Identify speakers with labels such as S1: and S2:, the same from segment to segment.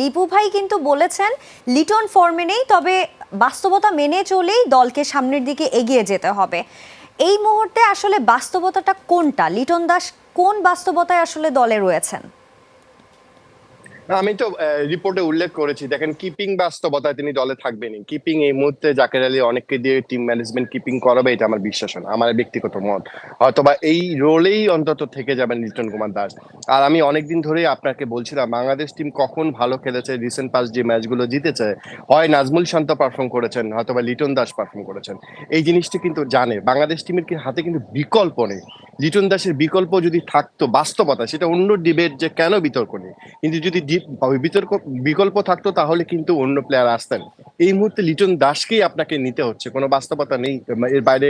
S1: লিপু ভাই কিন্তু বলেছেন, লিটন ফর্মে নেই, তবে বাস্তবতা মেনে চলেই দলকে সামনের দিকে এগিয়ে যেতে হবে। এই মুহূর্তে আসলে বাস্তবতাটা কোনটা? লিটন দাস কোন বাস্তবতায় আসলে দলে রয়েছেন?
S2: আমি তো রিপোর্টে উল্লেখ করেছি। দেখেন কিপিং বাস্তবতায় তিনি দলে থাকবেনই কিপিং এই মুহূর্তে জাকের আলী অনেককে দিয়ে টিম ম্যানেজমেন্ট কিপিং করাবে, এটা আমার বিশ্বাস না। আমার ব্যক্তিগত মত। অথবা এই রোলেই অন্তত থেকে যাবেন লিটন কুমার দাস। আর আমি অনেকদিন ধরেই আপনাকে বলছিলাম, বাংলাদেশ টিম কখন ভালো খেলেছে রিসেন্ট পাস যে ম্যাচগুলো জিতেছে, হয় নাজমুল শান্ত পারফর্ম করেছেন হয়তোবা লিটন দাস পারফর্ম করেছেন। এই জিনিসটি কিন্তু জানে। বাংলাদেশ টিমের হাতে কিন্তু বিকল্প নেই। লিটন দাসের বিকল্প যদি থাকতো বাস্তবতা, সেটা অন্য ডিবেট যে কেন বিতর্ক নেই? কিন্তু যদি বিতর্ক, বিকল্প থাকতো তাহলে কিন্তু অন্য প্লেয়ার আসতেন। এই মুহূর্তে লিটন দাসকেই আপনাকে নিতে হচ্ছে, কোনো বাস্তবতা নেই, এর বাইরে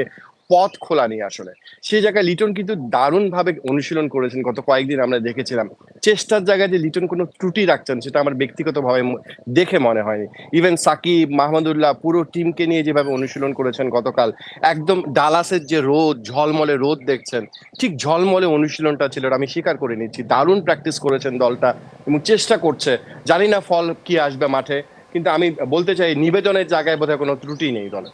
S2: পথ খোলা নেই আসলে। সেই জায়গায় লিটন কিন্তু দারুণ ভাবে অনুশীলন করেছেন। গত কয়েকদিন আমরা দেখেছিলাম, চেষ্টার জায়গায় যে লিটন কোনো ত্রুটি রাখছেন, সেটা আমার ব্যক্তিগতভাবে দেখে মনে হয়নি। ইভেন সাকিব মাহমুদুল্লাহ পুরো টিমকে নিয়ে যেভাবে অনুশীলন করেছেন গতকাল, একদম ডালাসের যে রোদ, ঝলমলে রোদ দেখছেন, ঠিক ঝলমলে অনুশীলনটা ছিল, আমি স্বীকার করে নিচ্ছি। দারুণ প্র্যাকটিস করেছেন দলটা এবং চেষ্টা করছে। জানি না ফল কি আসবে মাঠে, কিন্তু আমি বলতে চাই নিবেদনের জায়গায় বোধহয় কোনো ত্রুটি নেই দলে